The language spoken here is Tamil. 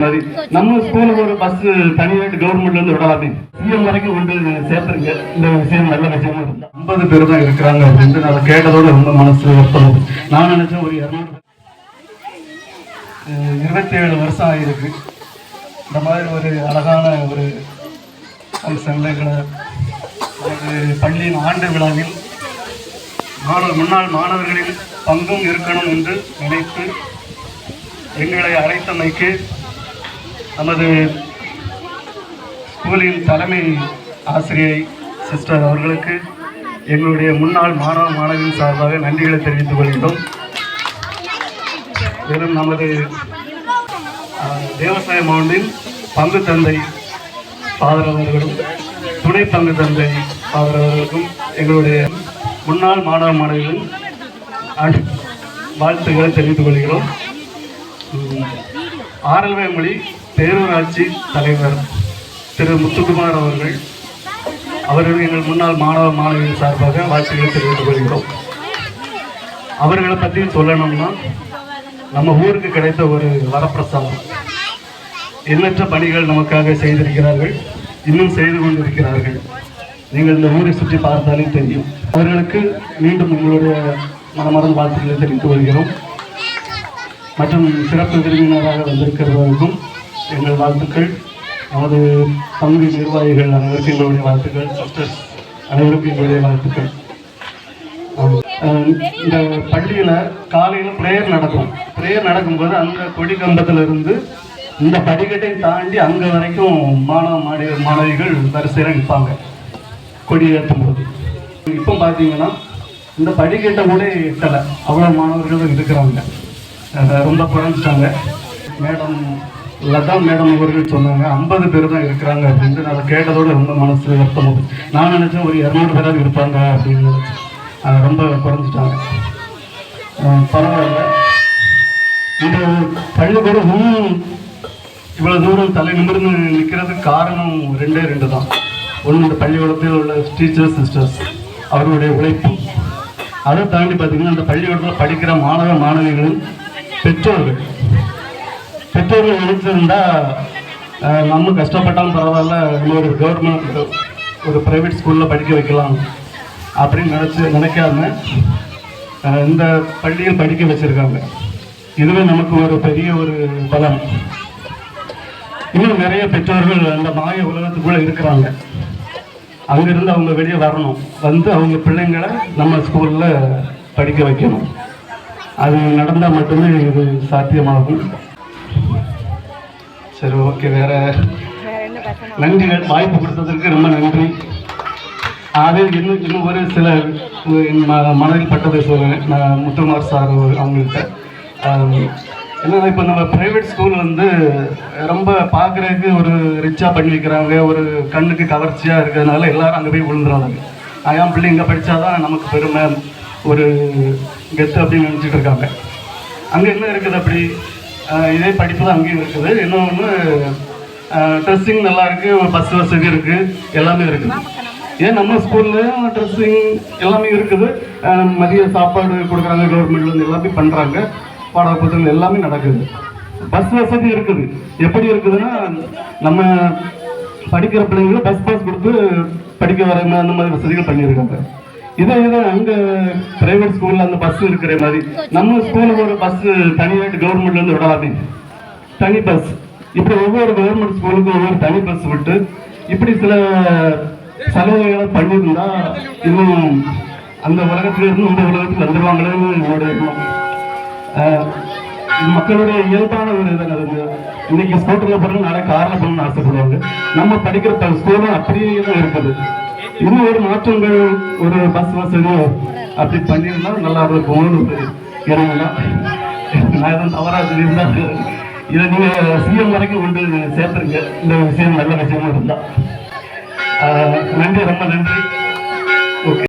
மாதிரி நம்ம ஸ்கூலுக்கு ஒரு பஸ் தனியாக கவர்மெண்ட்ல இருந்து விடாது சிஎம் வரைக்கும் கொண்டு சேர்த்துருங்க. இந்த விஷயம் நல்ல விஷயமா இருந்தா ஐம்பது பேர் தான் இருக்கிறாங்க அப்படின்ட்டு நான் கேட்டதோட ரொம்ப மனசு வருத்தம் நான் நினைச்சேன் ஒரு இரநூறு இருபத்தி ஏழு வருஷம் ஆகிருக்கு இந்த மாதிரி ஒரு அழகான ஒரு ஃபங்க்ஷனில் எங்களை ஒரு பள்ளியின் ஆண்டு விழாவில் மாணவர் முன்னாள் மாணவர்களின் பங்கும் இருக்கணும் என்று நினைத்து எங்களை அழைத்தமைக்கு நமது ஸ்கூலின் தலைமை ஆசிரியை சிஸ்டர் அவர்களுக்கு எங்களுடைய முன்னாள் மாணவ மாணவியின் சார்பாக நன்றிகளை தெரிவித்துக் கொள்கிறோம் மேலும் நமது தேவசாய மவுண்டின் பங்கு தந்தை ஃபாதர் அவர்களும் துணை பங்கு தந்தை ஃபாதர் அவர்களுக்கும் எங்களுடைய முன்னாள் மாணவ மாணவிகளும் வாழ்த்துக்களை தெரிவித்துக் கொள்கிறோம். ஆரல்வே மொழி பேரூராட்சி தலைவர் திரு முத்துக்குமார் அவர்கள். அவர்கள் எங்கள் முன்னாள் மாணவ மாணவியின் சார்பாக வாழ்த்துக்களை தெரிவித்துக் கொள்கிறோம். அவர்களை பற்றி சொல்லணும்னா நம்ம ஊருக்கு கிடைத்த ஒரு வரப்பிரசாதம். எண்ணற்ற பணிகள் நமக்காக செய்திருக்கிறார்கள். இன்னும் செய்து கொண்டிருக்கிறார்கள். நீங்கள் இந்த ஊரை சுற்றி பார்த்தாலே தெரியும். அவர்களுக்கு மீண்டும் உங்களுடைய மனமார்ந்த வாழ்த்துக்களை தெரிவித்துக் கொள்கிறோம். மற்றும் சிறப்பு விருந்தினராக வந்திருக்கிறவர்களுக்கும் எங்கள் வாழ்த்துக்கள். நமது பங்கு நிர்வாகிகள் அனைவருக்கும் எங்களுடைய வாழ்த்துக்கள். சிஸ்டர்ஸ் அனைவருக்கும் எங்களுடைய வாழ்த்துக்கள். அஹ் இந்த பள்ளியில் காலையில் ப்ரேயர் நடக்கும். ப்ரேயர் நடக்கும்போது அந்த கொடி கம்பத்துல இருந்து இந்த படிக்கட்டை தாண்டி அங்கே வரைக்கும் மாணவ மாணவி மாணவிகள் வரிசையில் நிற்பாங்க கொடி ஏற்றும் போது இப்போ பார்த்தீங்கன்னா இந்த படிக்கட்டை கூட எட்டலை. அவ்வளோ மாணவர்களும் இருக்கிறாங்க. ரொம்ப குறைஞ்சிட்டாங்க மேடம் லதா மேடம் அவர்கள் சொன்னாங்க ஐம்பது பேர் தான் இருக்கிறாங்க அப்படின்ட்டு நான் கேட்டதோட ரொம்ப மனசு வருத்தம் நான் நினச்சேன் ஒரு இரநூறு பேராக இருப்பாங்க அப்படின்னு நினச்சேன். ரொம்ப குறைஞ்சிட்டாங்க. பரவாயில்ல. இந்த பள்ளிக்கூடம் இவ்வளோ தூரம் தலை நிமிர்ந்து நிற்கிறதுக்கு காரணம் ரெண்டே ரெண்டு தான். ஒன்று இந்த பள்ளிக்கூடத்தில் உள்ள டீச்சர்ஸ் சிஸ்டர்ஸ் அவர்களுடைய உழைப்பு. அதை தாண்டி பார்த்தீங்கன்னா அந்த பள்ளிக்கூடத்தில் படிக்கிற மாணவ மாணவிகளும் பெற்றோர்கள். பெற்றோர்கள் எடுத்திருந்தா நம்ம கஷ்டப்பட்டாலும் பரவாயில்ல இன்னொரு கவர்மெண்ட் ஒரு ப்ரைவேட் ஸ்கூலில் படிக்க வைக்கலாம் அப்படின்னு நினச்சி நினைக்காம இந்த பள்ளியில் படிக்க வச்சுருக்காங்க. இதுவே நமக்கு ஒரு பெரிய ஒரு பலம். இன்னும் நிறைய பெற்றோர்கள் அந்த மாய உலகத்துக்குள்ளே இருக்கிறாங்க. அங்கிருந்து அவங்க வெளியே வரணும். வந்து அவங்க பிள்ளைங்களை நம்ம ஸ்கூலில் படிக்க வைக்கணும். அது நடந்தால் மட்டுமே இது சாத்தியமாகும். சரி ஓகே வேற நன்றிகள். வாய்ப்பு கொடுத்ததற்கு ரொம்ப நன்றி. அது இன்னும் இன்னும் ஒரு சில மனதில் பட்டதை சொல்லுவேன் நான் முத்துக்குமார் சார் அவங்கள்ட்ட. என்னன்னா இப்போ நம்ம ப்ரைவேட் ஸ்கூல் வந்து ரொம்ப பார்க்குறதுக்கு ஒரு ரிச்சாக பண்ணி வைக்கிறாங்க. ஒரு கண்ணுக்கு கவர்ச்சியாக இருக்கிறதுனால எல்லாரும் அங்கே போய் விழுந்துறாங்க. என் பிள்ளை இங்கே படித்தாதான் நமக்கு பெருமை. ஒரு கெத்து அப்படின்னு நினச்சிட்டு இருக்காங்க. அங்கே என்ன இருக்குது அப்படி? இதே படிப்பு தான் அங்கேயும் இருக்குது. இன்னொன்று ட்ரெஸ்ஸிங் நல்லா இருக்குது பஸ் வசதி இருக்குது எல்லாமே இருக்குது ஏன் நம்ம ஸ்கூல்லையும் ட்ரெஸ்ஸிங் எல்லாமே இருக்குது? மதிய சாப்பாடு கொடுக்குறாங்க கவர்மெண்ட்லேருந்து எல்லாமே பண்ணுறாங்க பாட புத்தகங்கள் எல்லாமே நடக்குது. பஸ் வசதி இருக்குது. எப்படி இருக்குதுன்னா நம்ம படிக்கிற பிள்ளைங்களுக்கு பஸ் பாஸ் கொடுத்து படிக்க வர அந்த மாதிரி வசதிகள் பண்ணியிருக்காங்க. இதே இதை அங்க பிரைவேட் ஸ்கூலில் அந்த பஸ் இருக்கிற மாதிரி. நம்ம ஸ்கூலுக்கு ஒரு பஸ் கவர்மெண்ட்ல கவர்மெண்ட்லேருந்து விடாது தனி பஸ் இப்படி ஒவ்வொரு கவர்மெண்ட் ஸ்கூலுக்கும் ஒவ்வொரு தனி பஸ் விட்டு இப்படி சில சலுகைகளை பண்ணியிருந்தா இன்னும் அந்த உலகத்துல இருந்து இந்த உலகத்துக்கு வந்துடுவாங்களேன்னு என்னுடைய மக்களுடைய இயல்பான ஒரு இதை அது. இன்னைக்கு ஸ்கூட்டர்ல போகிறோம் நாளை காரில் போகணும்னு ஆசைப்படுவாங்க. நம்ம படிக்கிற ஸ்கூலும் அப்படியே தான் இருக்குது. இன்னும் ஒரு மாற்றங்கள் ஒரு பஸ் வசதி அப்படி பண்ணியிருந்தா நல்லா இருக்கும்னு ஒரு நான் எதுவும் தவறாக சொல்லியிருந்தா இதை நீங்கள் சிஎம் வரைக்கும் கொண்டு சேர்த்துருங்க. இந்த விஷயம் நல்ல விஷயமா இருந்தால் நன்றி ரொம்ப நன்றி. ஓகே